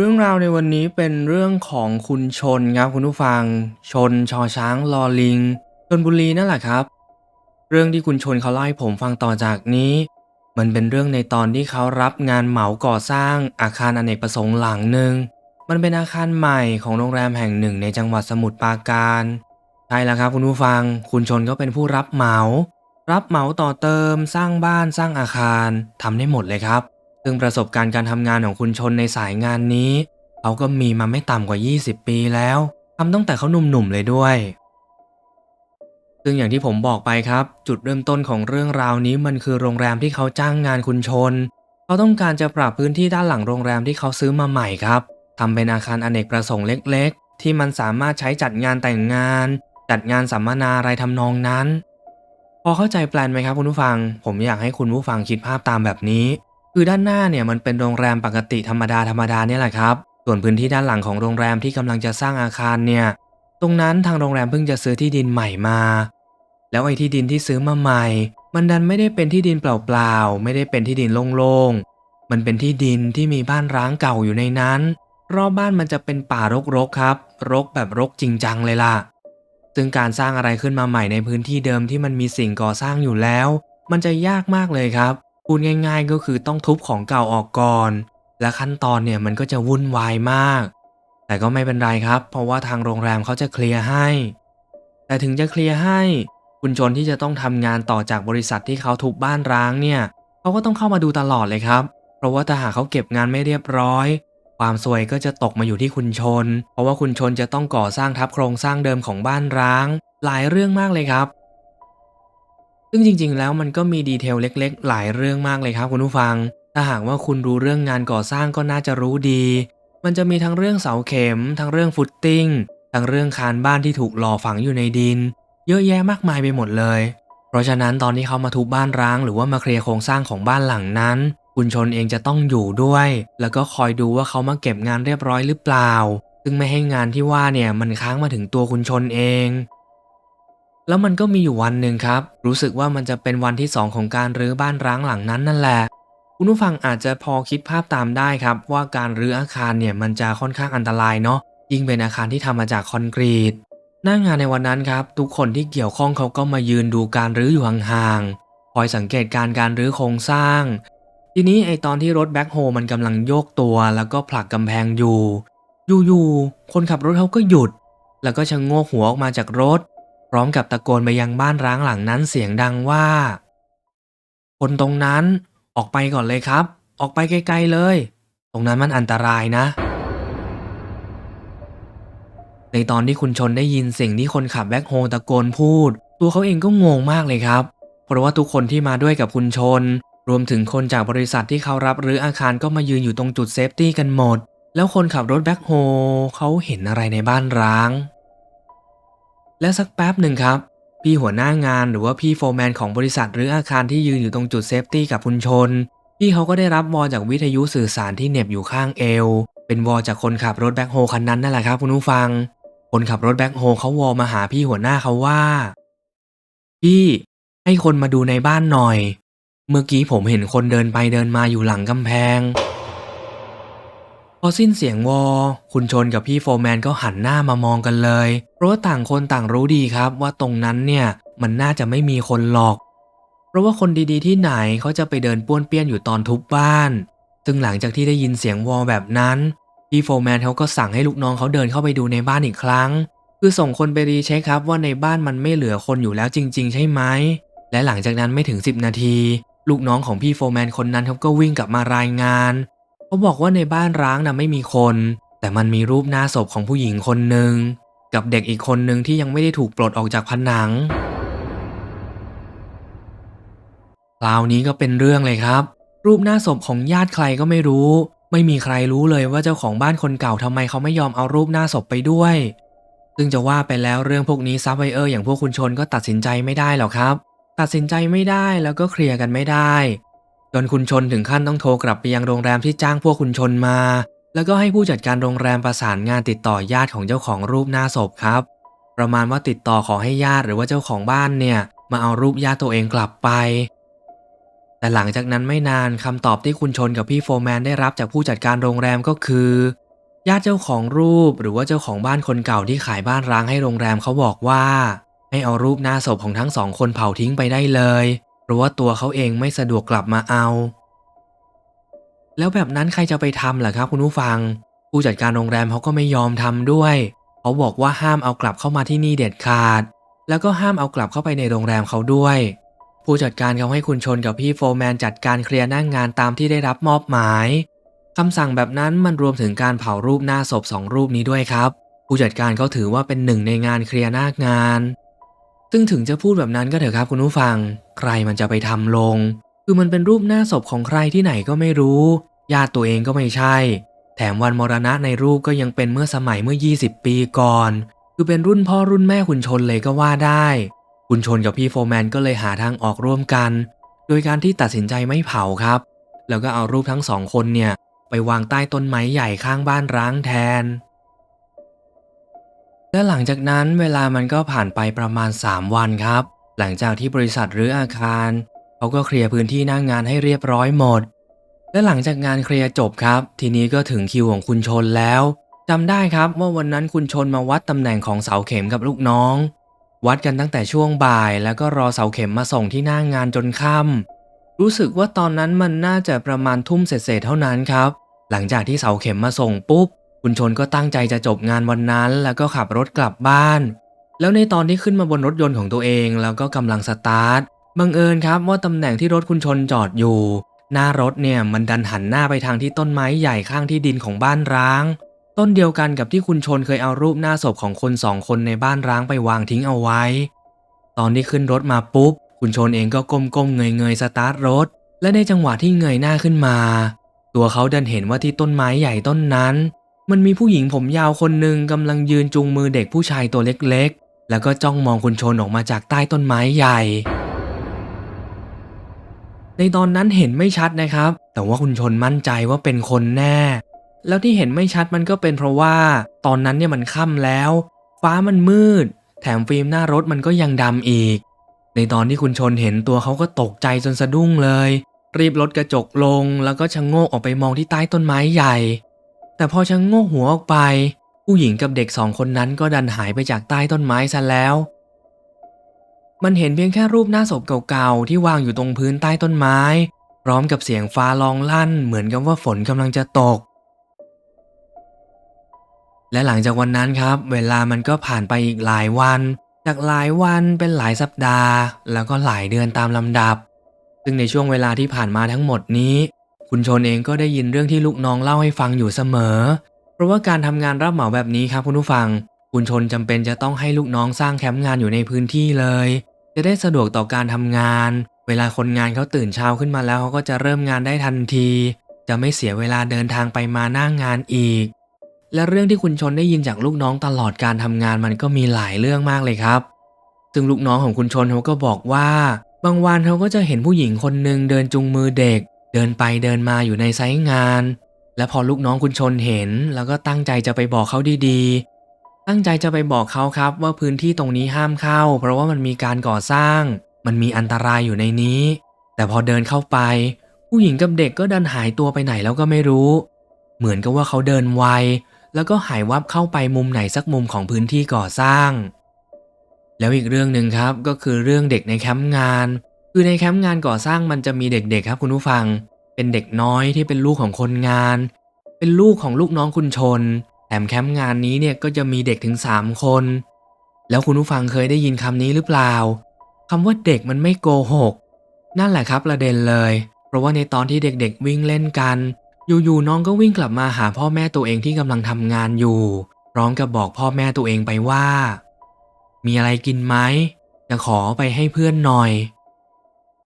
เรื่องราวในวันนี้เป็นเรื่องของคุณชนครับคุณผู้ฟัง ชนชอช้างลอลิงชนบุรีนั่นแหละครับ เรื่องที่คุณชนเขาเล่าให้ผมฟังต่อจากนี้ มันเป็นเรื่องในตอนที่เขารับงานเหมาก่อสร้างอาคารอเนกประสงค์หลังหนึ่งมันเป็นอาคารใหม่ของโรงแรมแห่งหนึ่งในจังหวัดสมุทรปราการใช่แล้วครับคุณผู้ฟัง คุณชนก็เป็นผู้รับเหมา รับเหมาต่อเติม สร้างบ้านสร้างอาคารทำได้หมดเลยครับ ซึ่งประสบการณ์การทำงานของคุณชนในสายงานนี้ เขาก็มีมาไม่ต่ำกว่า 20 ปีแล้วทำตั้งแต่เขาหนุ่มๆเลยด้วย ซึ่งอย่างที่ผมบอกไปครับ จุดเริ่มต้นของเรื่องราวนี้มันคือโรงแรมที่เขาจ้างงานคุณชน เขาต้องการจะปรับพื้นที่ด้านหลังโรงแรมที่เขาซื้อมาใหม่ครับทำเป็นอาคารอเนกประสงค์เล็ก ๆ ที่มันสามารถใช้จัดงานแต่งงาน จัดงานสัมมนาอะไรทำนองนั้น พอเข้าใจแปลนไหมครับคุณผู้ฟัง ผมอยากให้คุณผู้ฟังคิดภาพตามแบบนี้ คือด้านหน้าเนี่ยมันเป็นโรงแรมปกติธรรมดาธรรมดาเนี่ยแหละครับ ส่วนพื้นที่ด้านหลังของโรงแรมที่กำลังจะสร้างอาคารเนี่ย ตรงนั้นทางโรงแรมเพิ่งจะซื้อที่ดินใหม่มา แล้วไอ้ที่ดินที่ซื้อมาใหม่ มันดันไม่ได้เป็นที่ดินเปล่าๆ ไม่ได้เป็นที่ดินโล่งๆ มันเป็นที่ดินที่มีบ้านร้างเก่าอยู่ในนั้น รอบบ้านมันจะเป็นป่ารกๆครับ รกแบบรกจริงจังเลยล่ะ ซึ่งการสร้างอะไรขึ้นมาใหม่ในพื้นที่เดิมที่มันมีสิ่งก่อสร้างอยู่แล้ว มันจะยากมากเลยครับ พูดง่ายๆก็คือต้องทุบของเก่าออกก่อน และขั้นตอนเนี่ยมันก็จะวุ่นวายมาก แต่ก็ไม่เป็นไรครับ เพราะว่าทางโรงแรมเขาจะเคลียร์ให้ แต่ถึงจะเคลียร์ให้ คุณชนที่จะต้องทำงานต่อจากบริษัทที่เขาทุบบ้านร้างเนี่ยเขาก็ต้องเข้ามาดูตลอดเลยครับ เพราะว่าถ้าหากเขาเก็บงานไม่เรียบร้อย ความซวยก็จะตกมาอยู่ที่คุณชน เพราะว่าคุณชนจะต้องก่อสร้างทับโครงสร้างเดิมของบ้านร้าง หลายเรื่องมากเลยครับ ซึ่งจริง ๆ แล้วมันก็มีดีเทลเล็ก ๆ หลายเรื่องมากเลยครับคุณผู้ฟัง ถ้าหากว่าคุณรู้เรื่องงานก่อสร้างก็น่าจะรู้ดี มันจะมีทั้งเรื่องเสาเข็ม ทั้งเรื่องฟุตติ้ง ทั้งเรื่องคานบ้านที่ถูกหล่อฝังอยู่ในดิน เยอะแยะมากมายไปหมดเลย เพราะฉะนั้นตอนที่เขามาทุบบ้านร้างหรือว่ามาเคลียร์โครงสร้างของบ้านหลังนั้น คุณชนเองจะต้องอยู่ด้วย แล้วก็คอยดูว่าเขามาเก็บงานเรียบร้อยหรือเปล่า ซึ่งไม่ให้งานที่ว่าเนี่ยมันค้างมาถึงตัวคุณชนเอง แล้วมันก็มีอยู่วันหนึ่งครับ รู้สึกว่ามันจะเป็นวันที่สองของการรื้อบ้านร้างหลังนั้นนั่นแหละ คุณผู้ฟังอาจจะพอคิดภาพตามได้ครับ ว่าการรื้ออาคารเนี่ยมันจะค่อนข้างอันตรายเนาะยิ่งเป็นอาคารที่ทำมาจากคอนกรีต หน้างานในวันนั้นครับ ทุกคนที่เกี่ยวข้องเขาก็มายืนดูการรื้ออยู่ห่างๆคอยสังเกตการการรื้อโครงสร้าง ทีนี้ไอตอนที่รถแบ็คโฮมันกำลังโยกตัว แล้วก็ผลักกำแพงอยู่อยู่ๆคนขับรถเขาก็หยุด แล้วก็ชะโงกหัวออกมาจากรถ พร้อมกับตะโกนไปยังบ้านร้างหลังนั้นเสียงดังว่า คนตรงนั้นออกไปก่อนเลยครับ ออกไปไกลๆเลย ตรงนั้นมันอันตรายนะ ในตอนที่คุณชนได้ยินสิ่งที่คนขับแบ็คโฮตะโกนพูด ตัวเขาเองก็งงมากเลยครับ เพราะว่าทุกคนที่มาด้วยกับคุณชน รวมถึงคนจากบริษัทที่เขารับรื้ออาคารก็มายืนอยู่ตรงจุดเซฟตี้กันหมด แล้วคนขับรถแบ็คโฮเขาเห็นอะไรในบ้านร้าง และสักแป๊บหนึ่งครับ พี่หัวหน้างานหรือว่าพี่โฟร์แมนของบริษัทหรืออาคารที่ยืนอยู่ตรงจุดเซฟตี้กับคุณชน พี่เขาก็ได้รับวอลจากวิทยุสื่อสารที่เหน็บอยู่ข้างเอว เป็นวอลจากคนขับรถแบ็คโฮคันนั้นนั่นแหละครับคุณผู้ฟัง คนขับรถแบ็คโฮเขาวอลมาหาพี่หัวหน้าเขาว่า พี่ให้คนมาดูในบ้านหน่อย เมื่อกี้ผมเห็นคนเดินไปเดินมาอยู่หลังกำแพงพอสิ้นเสียงวอ คุณชนกับพี่โฟร์แมนก็หันหน้ามามองกันเลย เพราะว่าต่างคนต่างรู้ดีครับว่าตรงนั้นเนี่ยมันน่าจะไม่มีคนหรอก เพราะว่าคนดีๆที่ไหนเขาจะไปเดินป้วนเปี้ยนอยู่ตอนทุบบ้าน ซึ่งหลังจากที่ได้ยินเสียงวอลแบบนั้นพี่โฟร์แมนเขาก็สั่งให้ลูกน้องเขาเดินเข้าไปดูในบ้านอีกครั้ง คือส่งคนไปรีเช็คครับว่าในบ้านมันไม่เหลือคนอยู่แล้วจริง ๆ ใช่ไหมและหลังจากนั้นไม่ถึง 10 นาที ลูกน้องของพี่โฟร์แมนคนนั้นเขาก็วิ่งกลับมารายงานเขาบอกว่าในบ้านร้างนะไม่มีคน แต่มันมีรูปหน้าศพของผู้หญิงคนหนึ่ง กับเด็กอีกคนหนึ่งที่ยังไม่ได้ถูกปลดออกจากผนัง คราวนี้ก็เป็นเรื่องเลยครับ รูปหน้าศพของญาติใครก็ไม่รู้ ไม่มีใครรู้เลยว่าเจ้าของบ้านคนเก่าทำไมเขาไม่ยอมเอารูปหน้าศพไปด้วย ซึ่งจะว่าไปแล้วเรื่องพวกนี้ซับไวเออร์อย่างพวกคุณชนก็ตัดสินใจไม่ได้หรอกครับ ตัดสินใจไม่ได้แล้วก็เคลียร์กันไม่ได้ จนคุณชนถึงขั้นต้องโทรกลับไปยังโรงแรมที่จ้างพวกคุณชนมา แล้วก็ให้ผู้จัดการโรงแรมประสานงานติดต่อญาติของเจ้าของรูปหน้าศพครับ ประมาณว่าติดต่อขอให้ญาติหรือว่าเจ้าของบ้านเนี่ยมาเอารูปญาติตัวเองกลับไป แต่หลังจากนั้นไม่นานคำตอบที่คุณชนกับพี่โฟร์แมนได้รับจากผู้จัดการโรงแรมก็คือ ญาติเจ้าของรูปหรือว่าเจ้าของบ้านคนเก่าที่ขายบ้านร้างให้โรงแรมเขาบอกว่า ให้เอารูปหน้าศพของทั้งสองคนเผาทิ้งไปได้เลย เพราะว่าตัวเขาเองไม่สะดวกกลับมาเอา แล้วแบบนั้นใครจะไปทำล่ะครับ คุณผู้ฟัง ผู้จัดการโรงแรมเขาก็ไม่ยอมทำด้วย เขาบอกว่าห้ามเอากลับเข้ามาที่นี่เด็ดขาด แล้วก็ห้ามเอากลับเข้าไปในโรงแรมเขาด้วย ผู้จัดการเขาให้คุณชนกับพี่โฟร์แมนจัดการเคลียร์หน้างงานตามที่ได้รับมอบหมายคำสั่งแบบนั้นมันรวมถึงการเผารูปหน้าศพสองรูปนี้ด้วยครับ ผู้จัดการเขาถือว่าเป็นหนึ่งในงานเคลียร์หน้างาน ซึ่งถึงจะพูดแบบนั้นก็เถอะครับคุณผู้ฟัง ใครมันจะไปทำลง คือมันเป็นรูปหน้าศพของใครที่ไหนก็ไม่รู้ ญาติตัวเองก็ไม่ใช่ แถมวันมรณะในรูปก็ยังเป็นเมื่อสมัยเมื่อ 20 ปีก่อน คือเป็นรุ่นพ่อรุ่นแม่คุณชนเลยก็ว่าได้ คุณชนกับพี่โฟแมนก็เลยหาทางออกร่วมกัน โดยการที่ตัดสินใจไม่เผาครับ แล้วก็เอารูปทั้งสองคนเนี่ยไปวางใต้ต้นไม้ใหญ่ข้างบ้านร้างแทน และหลังจากนั้นเวลามันก็ผ่านไปประมาณ 3 วันครับ หลังจากที่บริษัทหรืออาคาร เขาก็เคลียร์พื้นที่หน้างงานให้เรียบร้อยหมด และหลังจากงานเคลียร์จบครับ ทีนี้ก็ถึงคิวของคุณชนแล้วจำได้ครับว่าวันนั้นคุณชนมาวัดตำแหน่งของเสาเข็มกับลูกน้อง วัดกันตั้งแต่ช่วงบ่าย แล้วก็รอเสาเข็มมาส่งที่หน้างงานจนค่ำรู้สึกว่าตอนนั้นมันน่าจะประมาณทุ่มเศษเท่านั้นครับ หลังจากที่เสาเข็มมาส่งปุ๊บ คุณชนก็ตั้งใจจะจบงานวันนั้น แล้วก็ขับรถกลับบ้าน แล้วในตอนที่ขึ้นมาบนรถยนต์ของตัวเอง แล้วก็กำลังสตาร์ทบังเอิญครับว่าตำแหน่งที่รถคุณชนจอดอยู่ หน้ารถเนี่ยมันดันหันหน้าไปทางที่ต้นไม้ใหญ่ข้างที่ดินของบ้านร้าง ต้นเดียวกันกับที่คุณชนเคยเอารูปหน้าศพของคนสองคนในบ้านร้างไปวางทิ้งเอาไว้ ตอนที่ขึ้นรถมาปุ๊บ คุณชนเองก็ก้มๆเงยๆสตาร์ทรถ และในจังหวะที่เงยหน้าขึ้นมา ตัวเขาดันเห็นว่าที่ต้นไม้ใหญ่ต้นนั้น มันมีผู้หญิงผมยาวคนหนึ่งกำลังยืนจูงมือเด็กผู้ชายตัวเล็กๆ แล้วก็จ้องมองคุณชนออกมาจากใต้ต้นไม้ใหญ่ ในตอนนั้นเห็นไม่ชัดนะครับ แต่ว่าคุณชนมั่นใจว่าเป็นคนแน่ แล้วที่เห็นไม่ชัดมันก็เป็นเพราะว่า ตอนนั้นเนี่ยมันค่ำแล้ว ฟ้ามันมืด แถมฟิล์มหน้ารถมันก็ยังดำอีก ในตอนที่คุณชนเห็นตัวเขาก็ตกใจจนสะดุ้งเลย รีบลดกระจกลง แล้วก็ชะโงกออกไปมองที่ใต้ต้นไม้ใหญ่ แต่พอชะโงกหัวออกไป ผู้หญิงกับเด็กสองคนนั้นก็ดันหายไปจากใต้ต้นไม้ซะแล้ว มันเห็นเพียงแค่รูปหน้าศพเก่าๆ ที่วางอยู่ตรงพื้นใต้ต้นไม้ พร้อมกับเสียงฟ้าร้องลั่น เหมือนกับว่าฝนกำลังจะตก และหลังจากวันนั้นครับ เวลามันก็ผ่านไปอีกหลายวัน จากหลายวันเป็นหลายสัปดาห์ แล้วก็หลายเดือนตามลำดับ ซึ่งในช่วงเวลาที่ผ่านมาทั้งหมดนี้ คุณชนเองก็ได้ยินเรื่องที่ลูกน้องเล่าให้ฟังอยู่เสมอ เพราะว่าการทำงานรับเหมาแบบนี้ครับคุณผู้ฟัง คุณชนจำเป็นจะต้องให้ลูกน้องสร้างแคมป์งานอยู่ในพื้นที่เลย จะได้สะดวกต่อการทำงาน เวลาคนงานเขาตื่นเช้าขึ้นมาแล้วเขาก็จะเริ่มงานได้ทันที จะไม่เสียเวลาเดินทางไปมาหน้างงานอีก และเรื่องที่คุณชนได้ยินจากลูกน้องตลอดการทำงานมันก็มีหลายเรื่องมากเลยครับ ซึ่งลูกน้องของคุณชนเขาก็บอกว่า บางวันเขาก็จะเห็นผู้หญิงคนหนึ่งเดินจูงมือเด็ก เดินไปเดินมาอยู่ในไซต์งาน และพอลูกน้องคุณชนเห็น แล้วก็ตั้งใจจะไปบอกเขาดีๆ ตั้งใจจะไปบอกเขาครับว่าพื้นที่ตรงนี้ห้ามเข้า เพราะว่ามันมีการก่อสร้าง มันมีอันตรายอยู่ในนี้ แต่พอเดินเข้าไป ผู้หญิงกับเด็กก็ดันหายตัวไปไหนแล้วก็ไม่รู้ เหมือนกับว่าเขาเดินไว แล้วก็หายวับเข้าไปมุมไหนสักมุมของพื้นที่ก่อสร้าง แล้วอีกเรื่องหนึ่งครับก็คือเรื่องเด็กในแคมป์งาน คือในแคมป์งานก่อสร้างมันจะมีเด็กๆครับคุณผู้ฟัง เป็นเด็กน้อยที่เป็นลูกของคนงาน เป็นลูกของลูกน้องคุณชน แถมแคมป์งานนี้เนี่ยก็จะมีเด็กถึง 3 คน แล้วคุณผู้ฟังเคยได้ยินคำนี้หรือเปล่าคำว่าเด็กมันไม่โกหก นั่นแหละครับประเด็นเลย เพราะว่าในตอนที่เด็กๆ วิ่งเล่นกัน อยู่ๆน้องก็วิ่งกลับมาหาพ่อแม่ตัวเองที่กำลังทำงานอยู่ พร้อมกับบอกพ่อแม่ตัวเองไปว่า มีอะไรกินไหมจะขอไปให้เพื่อนหน่อย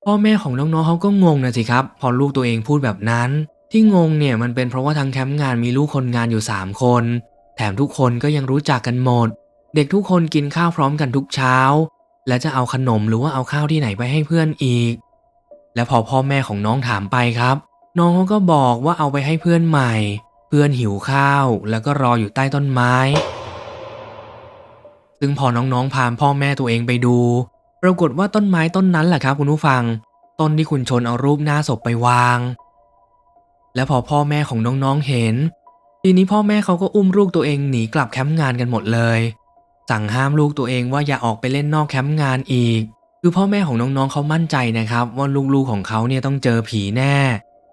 พ่อแม่ของน้องๆเขาก็งงนะสิครับ พอลูกตัวเองพูดแบบนั้น ที่งงเนี่ยมันเป็นเพราะว่าทางแคมป์งานมีลูกคนงานอยู่ 3 คน แถมทุกคนก็ยังรู้จักกันหมด เด็กทุกคนกินข้าวพร้อมกันทุกเช้า และจะเอาขนมหรือว่าเอาข้าวที่ไหนไปให้เพื่อนอีก และพอพ่อแม่ของน้องถามไปครับ น้องเขาก็บอกว่าเอาไปให้เพื่อนใหม่ เพื่อนหิวข้าว แล้วก็รออยู่ใต้ต้นไม้ ซึ่งพอน้องๆพาพ่อแม่ตัวเองไปดู ปรากฏว่าต้นไม้ต้นนั้นแหละครับคุณผู้ฟัง ต้นที่คุณชนเอารูปหน้าศพไปวาง และพอพ่อแม่ของน้องๆเห็น ทีนี้พ่อแม่เขาก็อุ้มลูกตัวเองหนีกลับแคมป์งานกันหมดเลย สั่งห้ามลูกตัวเองว่าอย่าออกไปเล่นนอกแคมป์งานอีก คือพ่อแม่ของน้องๆเขามั่นใจนะครับ ว่าลูกๆของเขาเนี่ยต้องเจอผีแน่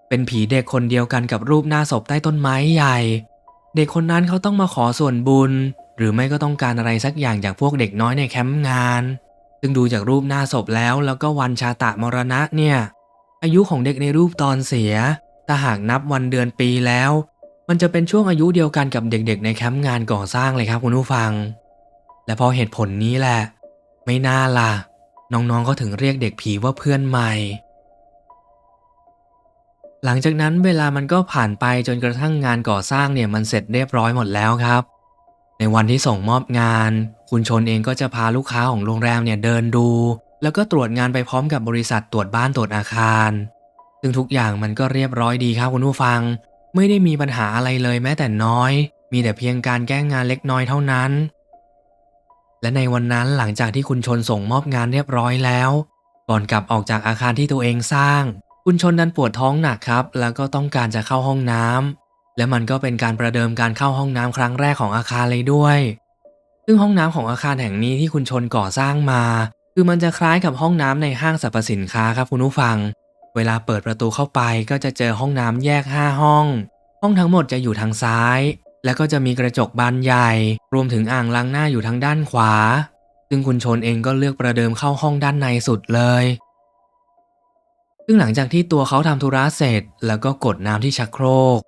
เป็นผีเด็กคนเดียวกันกับรูปหน้าศพใต้ต้นไม้ใหญ่ เด็กคนนั้นเขาต้องมาขอส่วนบุญ หรือไม่ก็ต้องการอะไรสักอย่างจากพวกเด็กน้อยในแคมป์งาน ซึ่งดูจากรูปหน้าศพแล้วแล้วก็วันชาตะมรณะเนี่ยอายุของเด็กในรูปตอนเสีย ถ้าหากนับวันเดือนปีแล้ว มันจะเป็นช่วงอายุเดียวกันกับเด็กๆ ในแคมป์งานก่อสร้างเลยครับคุณผู้ฟัง และเพอเหตุผลนี้แหละ ไม่น่าล่ะ น้องๆก็ถึงเรียกเด็กผีว่าเพื่อนใหม่ หลังจากนั้นเวลามันก็ผ่านไปจนกระทั่งงานก่อสร้างเนี่ยมันเสร็จเรียบร้อยหมดแล้วครับ ในวันที่ส่งมอบงาน คุณชนเองก็จะพาลูกค้าของโรงแรมเนี่ยเดินดู แล้วก็ตรวจงานไปพร้อมกับบริษัทตรวจบ้านตรวจอาคาร ซึ่งทุกอย่างมันก็เรียบร้อยดีครับคุณผู้ฟัง ไม่ได้มีปัญหาอะไรเลยแม้แต่น้อย มีแต่เพียงการแก้งานเล็กน้อยเท่านั้น และในวันนั้นหลังจากที่คุณชนส่งมอบงานเรียบร้อยแล้ว ก่อนกลับออกจากอาคารที่ตัวเองสร้าง คุณชนดันปวดท้องหนักครับ แล้วก็ต้องการจะเข้าห้องน้ำและมันก็เป็นการประเดิมการเข้าห้องน้ำครั้งแรกของอาคารเลยด้วย ซึ่งห้องน้ำของอาคารแห่งนี้ที่คุณชนก่อสร้างมา คือมันจะคล้ายกับห้องน้ำในห้างสรรพสินค้าครับคุณผู้ฟัง เวลาเปิดประตูเข้าไปก็จะเจอห้องน้ำแยก 5 ห้อง ห้องทั้งหมดจะอยู่ทางซ้าย แล้วก็จะมีกระจกบานใหญ่ รวมถึงอ่างล้างหน้าอยู่ทางด้านขวา ซึ่งคุณชนเองก็เลือกประเดิมเข้าห้องด้านในสุดเลย ซึ่งหลังจากที่ตัวเขาทำธุระเสร็จ แล้วก็กดน้ำที่ชักโครก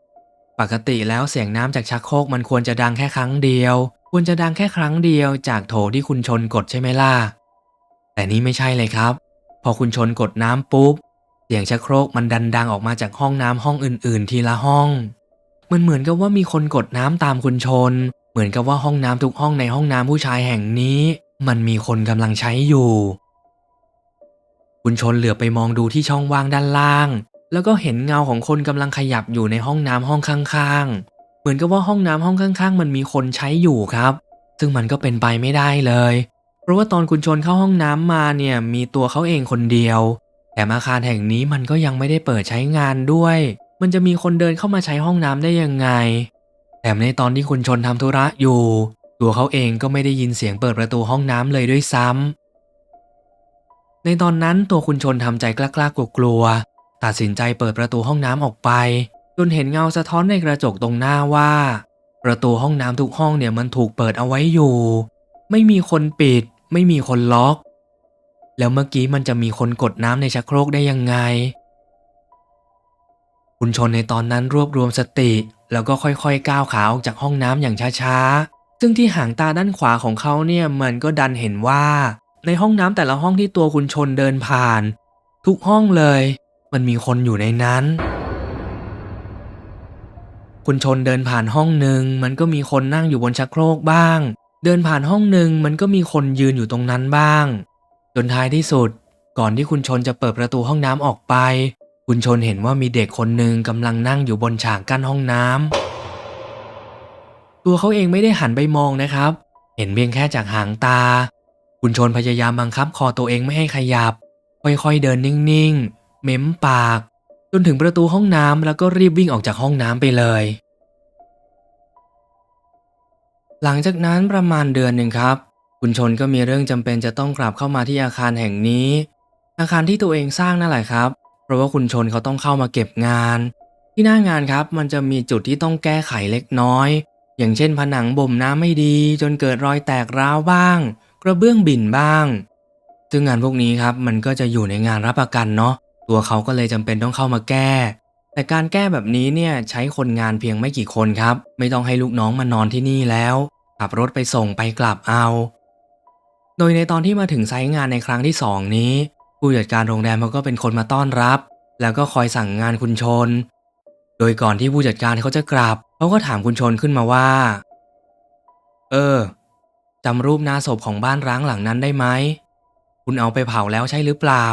ปกติแล้วเสียงน้ำจากชักโครกมันควรจะดังแค่ครั้งเดียว ควรจะดังแค่ครั้งเดียว จากโถที่คุณชนกดใช่ไหมล่ะ แต่นี่ไม่ใช่เลยครับ พอคุณชนกดน้ำปุ๊บ สียงชักโครกมันดันดังออกมาจากห้องน้ำห้องอื่นๆ ทีละห้อง มันเหมือนกับว่ามีคนกดน้ำตามคุณชน เหมือนกับว่าห้องน้ำทุกห้องในห้องน้ำผู้ชายแห่งนี้ มันมีคนกำลังใช้อยู่ คุณชนเหลือไปมองดูที่ช่องว่างด้านล่าง แล้วก็เห็นเงาของคนกำลังขยับอยู่ในห้องน้ำห้องข้างๆ เหมือนกับว่าห้องน้ำห้องข้างๆ มันมีคนใช้อยู่ครับ ซึ่งมันก็เป็นไปไม่ได้เลย เพราะว่าตอนคุณชนเข้าห้องน้ำมาเนี่ยมีตัวเขาเองคนเดียว แถมอาคารแห่งนี้มันก็ยังไม่ได้เปิดใช้งานด้วย มันจะมีคนเดินเข้ามาใช้ห้องน้ำได้ยังไง แถมในตอนที่คุณชนทำธุระอยู่ ตัวเขาเองก็ไม่ได้ยินเสียงเปิดประตูห้องน้ำเลยด้วยซ้ำในตอนนั้นตัวคุณชนทำใจกล้าๆกลัวๆตัดสินใจเปิดประตูห้องน้ำออกไป จนเห็นเงาสะท้อนในกระจกตรงหน้าว่า ประตูห้องน้ำทุกห้องเนี่ยมันถูกเปิดเอาไว้อยู่ ไม่มีคนปิด ไม่มีคนล็อก แล้วเมื่อกี้มันจะมีคนกดน้ำในชักโครกได้ยังไง คุณชนในตอนนั้นรวบรวมสติ แล้วก็ค่อยๆก้าวขาออกจากห้องน้ำอย่างช้าๆ ซึ่งที่หางตาด้านขวาของเขาเนี่ยมันก็ดันเห็นว่า ในห้องน้ำแต่ละห้องที่ตัวคุณชนเดินผ่าน ทุกห้องเลย มันมีคนอยู่ในนั้นคุณชนเดินผ่านห้องหนึ่งมันก็มีคนนั่งอยู่บนชักโครกบ้าง เดินผ่านห้องหนึ่งมันก็มีคนยืนอยู่ตรงนั้นบ้าง จนท้ายที่สุด ก่อนที่คุณชนจะเปิดประตูห้องน้ำออกไป คุณชนเห็นว่ามีเด็กคนหนึ่งกำลังนั่งอยู่บนฉากกั้นห้องน้ำตัวเขาเองไม่ได้หันไปมองนะครับ เห็นเพียงแค่จากหางตา คุณชนพยายามบังคับคอตัวเองไม่ให้ขยับ ค่อยๆเดินนิ่งๆ เม้มปาก จนถึงประตูห้องน้ำแล้วก็รีบวิ่งออกจากห้องน้ำไปเลยหลังจากนั้นประมาณเดือนหนึ่งครับ คุณชนก็มีเรื่องจำเป็นจะต้องกลับเข้ามาที่อาคารแห่งนี้ อาคารที่ตัวเองสร้างนั่นแหละครับ เพราะว่าคุณชนเขาต้องเข้ามาเก็บงาน ที่หน้างานครับมันจะมีจุดที่ต้องแก้ไขเล็กน้อย อย่างเช่นผนังบ่มน้ำไม่ดี จนเกิดรอยแตกร้าวบ้าง กระเบื้องบิ่นบ้าง ซึ่งงานพวกนี้ครับมันก็จะอยู่ในงานรับประกันเนาะตัวเขาก็เลยจำเป็นต้องเข้ามาแก้ แต่การแก้แบบนี้เนี่ยใช้คนงานเพียงไม่กี่คนครับ ไม่ต้องให้ลูกน้องมานอนที่นี่แล้วขับรถไปส่งไปกลับเอา โดยในตอนที่มาถึงไซต์งานในครั้งที่สองนี้ ผู้จัดการโรงแรมเขาก็เป็นคนมาต้อนรับ แล้วก็คอยสั่งงานคุณชน โดยก่อนที่ผู้จัดการเขาจะกลับเขาก็ถามคุณชนขึ้นมาว่า เออจำรูปหน้าศพของบ้านร้างหลังนั้นได้ไหมคุณเอาไปเผาแล้วใช่หรือเปล่า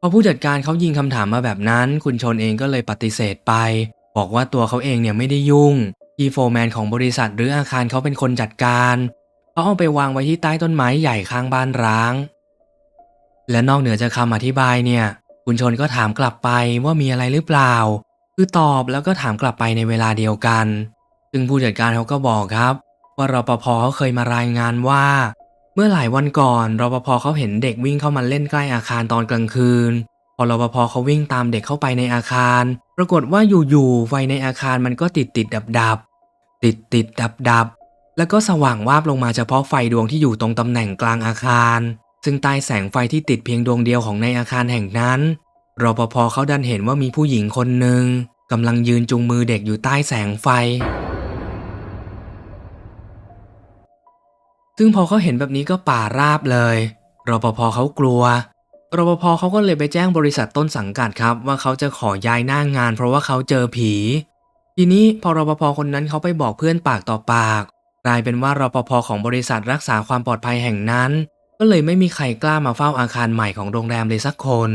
พอผู้จัดการเขายิงคำถามมาแบบนั้น คุณชนเองก็เลยปฏิเสธไป บอกว่าตัวเขาเองเนี่ยไม่ได้ยุ่งที่โฟร์แมนของบริษัทหรืออาคารเขาเป็นคนจัดการ เขาเอาไปวางไว้ที่ใต้ต้นไม้ใหญ่ข้างบ้านร้าง และนอกเหนือจากคำอธิบายเนี่ย คุณชนก็ถามกลับไปว่ามีอะไรหรือเปล่า คือตอบแล้วก็ถามกลับไปในเวลาเดียวกัน ซึ่งผู้จัดการเขาก็บอกครับ ว่ารปภเขาเคยมารายงานว่า เมื่อหลายวันก่อนรปภเขาเห็นเด็กวิ่งเข้ามาเล่นใกล้อาคารตอนกลางคืน พอรปภเขาวิ่งตามเด็กเข้าไปในอาคาร ปรากฏว่าอยู่ๆไฟในอาคารมันก็ติดติดดับดับติดติดดับดับ แล้วก็สว่างวาบลงมาเฉพาะไฟดวงที่อยู่ตรงตำแหน่งกลางอาคาร ซึ่งใต้แสงไฟที่ติดเพียงดวงเดียวของในอาคารแห่งนั้นรปภเขาดันเห็นว่ามีผู้หญิงคนหนึ่งกำลังยืนจุงมือเด็กอยู่ใต้แสงไฟ ซึ่งพอเขาเห็นแบบนี้ก็ป่าราบเลยรปภเขากลัวรปภเขาก็เลยไปแจ้งบริษัทต้นสังกัดครับ ว่าเขาจะขอย้ายหน้างงานเพราะว่าเขาเจอผี ทีนี้พอรปภคนนั้นเขาไปบอกเพื่อนปากต่อปาก กลายเป็นว่ารปภของบริษัทรักษาความปลอดภัยแห่งนั้น ก็เลยไม่มีใครกล้ามาเฝ้าอาคารใหม่ของโรงแรมเลยสักคน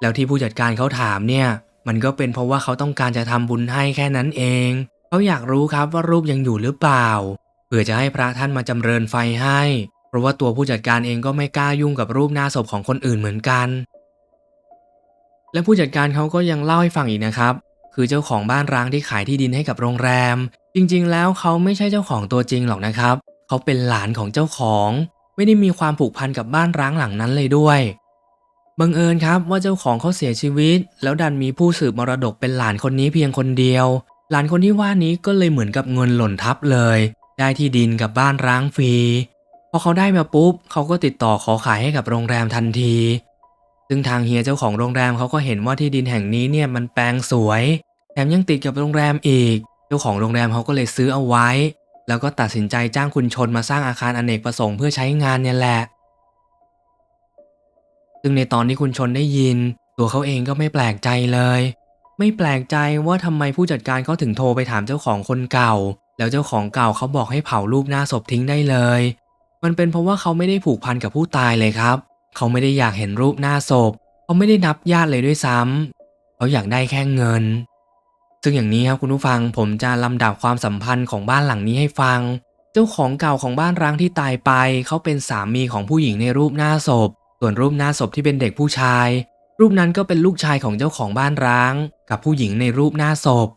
แล้วที่ผู้จัดการเขาถามเนี่ย มันก็เป็นเพราะว่าเขาต้องการจะทำบุญให้แค่นั้นเองเขาอยากรู้ครับว่ารูปยังอยู่หรือเปล่าเพื่อจะให้พระท่านมาจำเริญไฟให้ เพราะว่าตัวผู้จัดการเองก็ไม่กล้ายุ่งกับรูปหน้าศพของคนอื่นเหมือนกัน และผู้จัดการเขาก็ยังเล่าให้ฟังอีกนะครับ คือเจ้าของบ้านร้างที่ขายที่ดินให้กับโรงแรม จริงๆ แล้วเขาไม่ใช่เจ้าของตัวจริงหรอกนะครับ เขาเป็นหลานของเจ้าของ ไม่ได้มีความผูกพันกับบ้านร้างหลังนั้นเลยด้วย บังเอิญครับว่าเจ้าของเขาเสียชีวิต แล้วดันมีผู้สืบมรดกเป็นหลานคนนี้เพียงคนเดียว หลานคนที่ว่านี้ก็เลยเหมือนกับเงินหล่นทับเลย ได้ที่ดินกับบ้านร้างฟรีพอเขาได้มาปุ๊บเขาก็ติดต่อขอขายให้กับโรงแรมทันที ซึ่งทางเฮียเจ้าของโรงแรมเขาก็เห็นว่าที่ดินแห่งนี้เนี่ยมันแปลงสวย แถมยังติดกับโรงแรมอีก เจ้าของโรงแรมเขาก็เลยซื้อเอาไว้ แล้วก็ตัดสินใจจ้างคุณชนมาสร้างอาคารอเนกประสงค์เพื่อใช้งานเนี่ยแหละ ซึ่งในตอนที่คุณชนได้ยิน ตัวเขาเองก็ไม่แปลกใจเลย ไม่แปลกใจว่าทำไมผู้จัดการเขาถึงโทรไปถามเจ้าของคนเก่า แล้วเจ้าของเก่าเขาบอกให้เผารูปหน้าศพทิ้งได้เลย มันเป็นเพราะว่าเขาไม่ได้ผูกพันกับผู้ตายเลยครับ เขาไม่ได้อยากเห็นรูปหน้าศพ เขาไม่ได้นับญาติเลยด้วยซ้ำเขาอยากได้แค่เงิน ซึ่งอย่างนี้ครับคุณผู้ฟังผมจะลำดับความสัมพันธ์ของบ้านหลังนี้ให้ฟัง เจ้าของเก่าของบ้านร้างที่ตายไป เขาเป็นสามีของผู้หญิงในรูปหน้าศพ ส่วนรูปหน้าศพที่เป็นเด็กผู้ชาย รูปนั้นก็เป็นลูกชายของเจ้าของบ้านร้าง กับผู้หญิงในรูปหน้าศพ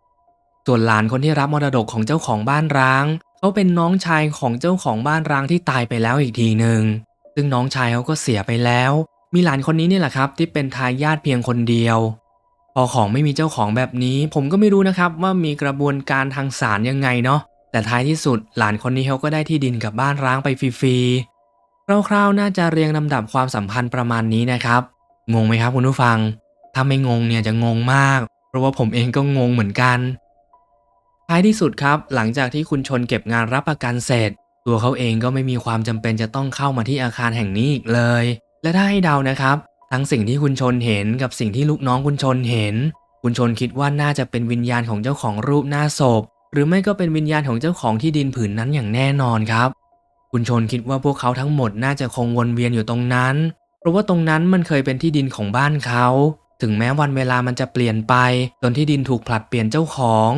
ส่วนหลานคนที่รับมรดกของเจ้าของบ้านร้าง เขาเป็นน้องชายของเจ้าของบ้านร้างที่ตายไปแล้วอีกทีหนึ่ง ซึ่งน้องชายเขาก็เสียไปแล้ว มีหลานคนนี้นี่แหละครับ ที่เป็นทายาทเพียงคนเดียว พอของไม่มีเจ้าของแบบนี้ ผมก็ไม่รู้นะครับว่ามีกระบวนการทางศาลยังไงเนาะแต่ท้ายที่สุดหลานคนนี้เขาก็ได้ที่ดินกับบ้านร้างไปฟรีๆคร่าวๆน่าจะเรียงลำดับความสัมพันธ์ประมาณนี้นะครับ งงไหมครับคุณผู้ฟัง ถ้าไม่งงเนี่ยจะงงมาก เพราะว่าผมเองก็งงเหมือนกัน ท้ายที่สุดครับ หลังจากที่คุณชนเก็บงานรับประกันเสร็จ ตัวเขาเองก็ไม่มีความจำเป็นจะต้องเข้ามาที่อาคารแห่งนี้อีกเลย และถ้าให้เดานะครับ ทั้งสิ่งที่คุณชนเห็นกับสิ่งที่ลูกน้องคุณชนเห็น คุณชนคิดว่าน่าจะเป็นวิญญาณของเจ้าของรูปหน้าศพ หรือไม่ก็เป็นวิญญาณของเจ้าของที่ดินผืนนั้นอย่างแน่นอนครับ คุณชนคิดว่าพวกเขาทั้งหมดน่าจะคงวนเวียนอยู่ตรงนั้น เพราะว่าตรงนั้นมันเคยเป็นที่ดินของบ้านเขา ถึงแม้วันเวลามันจะเปลี่ยนไปจนที่ดินถูกผลัดเปลี่ยนเจ้าของ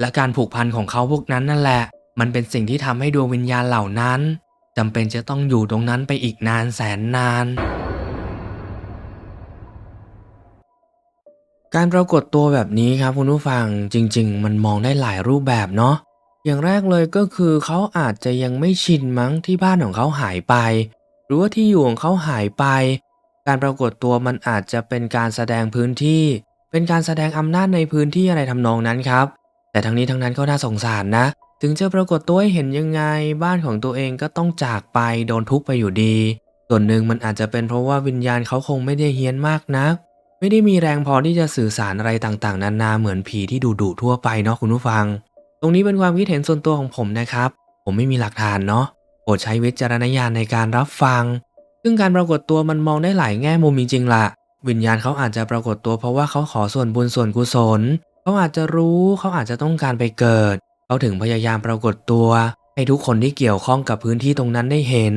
และการผูกพันของเขาพวกนั้นนั่นแหละ มันเป็นสิ่งที่ทำให้ดวงวิญญาณเหล่านั้นจำเป็นจะต้องอยู่ตรงนั้นไปอีกนานแสนนาน การปรากฏตัวแบบนี้ครับคุณผู้ฟังจริง ๆ มันมองได้หลายรูปแบบเนาะอย่างแรกเลยก็คือเขาอาจจะยังไม่ชินมั้งที่บ้านของเขาหายไป หรือว่าที่อยู่ของเขาหายไป การปรากฏตัวมันอาจจะเป็นการแสดงพื้นที่ เป็นการแสดงอำนาจในพื้นที่อะไรทำนองนั้นครับ แต่ทั้งนี้ทั้งนั้นก็น่าสงสารนะ ถึงจะปรากฏตัวให้เห็นยังไงบ้านของตัวเองก็ต้องจากไปโดนทุบไปอยู่ดี ส่วนหนึ่งมันอาจจะเป็นเพราะว่าวิญญาณเขาคงไม่ได้เฮี้ยนมากนัก ไม่ได้มีแรงพอที่จะสื่อสารอะไรต่างๆ นานาเหมือนผีที่ดุดุทั่วไปเนาะคุณผู้ฟัง ตรงนี้เป็นความคิดเห็นส่วนตัวของผมนะครับ ผมไม่มีหลักฐานเนาะโปรดใช้วิจารณญาณในการรับฟัง ซึ่งการปรากฏตัวมันมองได้หลายแง่มุมจริงๆล่ะ วิญญาณเขาอาจจะปรากฏตัวเพราะว่าเขาขอส่วนบุญส่วนกุศล เขาอาจจะรู้เขาอาจจะต้องการไปเกิด เขาถึงพยายามปรากฏตัว ให้ทุกคนที่เกี่ยวข้องกับพื้นที่ตรงนั้นได้เห็น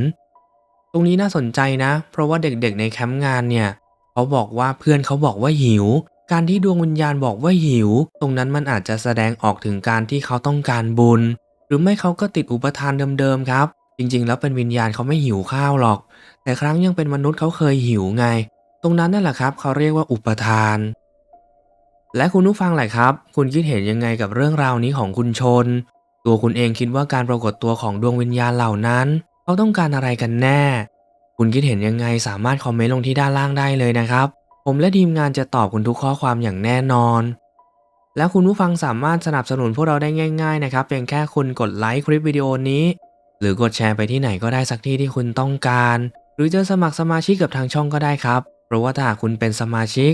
ตรงนี้น่าสนใจนะ เพราะว่าเด็กๆในแคมป์งานเนี่ย เขาบอกว่าเพื่อนเขาบอกว่าหิว การที่ดวงวิญญาณบอกว่าหิว ตรงนั้นมันอาจจะแสดงออกถึงการที่เขาต้องการบุญ หรือไม่เขาก็ติดอุปทานเดิมๆครับ จริงๆ แล้วเป็นวิญญาณเขาไม่หิวข้าวหรอก แต่ครั้งยังเป็นมนุษย์เขาเคยหิวไง ตรงนั้นนั่นแหละครับ เขาเรียกว่าอุปทาน และคุณผู้ฟังแหละครับ คุณคิดเห็นยังไงกับเรื่องราวนี้ของคุณชน ตัวคุณเองคิดว่าการปรากฏตัวของดวงวิญญาณเหล่านั้น เขาต้องการอะไรกันแน่ คุณคิดเห็นยังไงสามารถคอมเมนต์ลงที่ด้านล่างได้เลยนะครับ ผมและทีมงานจะตอบคุณทุกข้อความอย่างแน่นอน แล้วคุณผู้ฟังสามารถสนับสนุนพวกเราได้ง่าย ๆ นะครับ เพียงแค่คุณกดไลค์คลิปวิดีโอนี้ หรือกดแชร์ไปที่ไหนก็ได้สักที่ที่คุณต้องการ หรือจะสมัครสมาชิกกับทางช่องก็ได้ครับ เพราะว่าถ้าหากคุณเป็นสมาชิก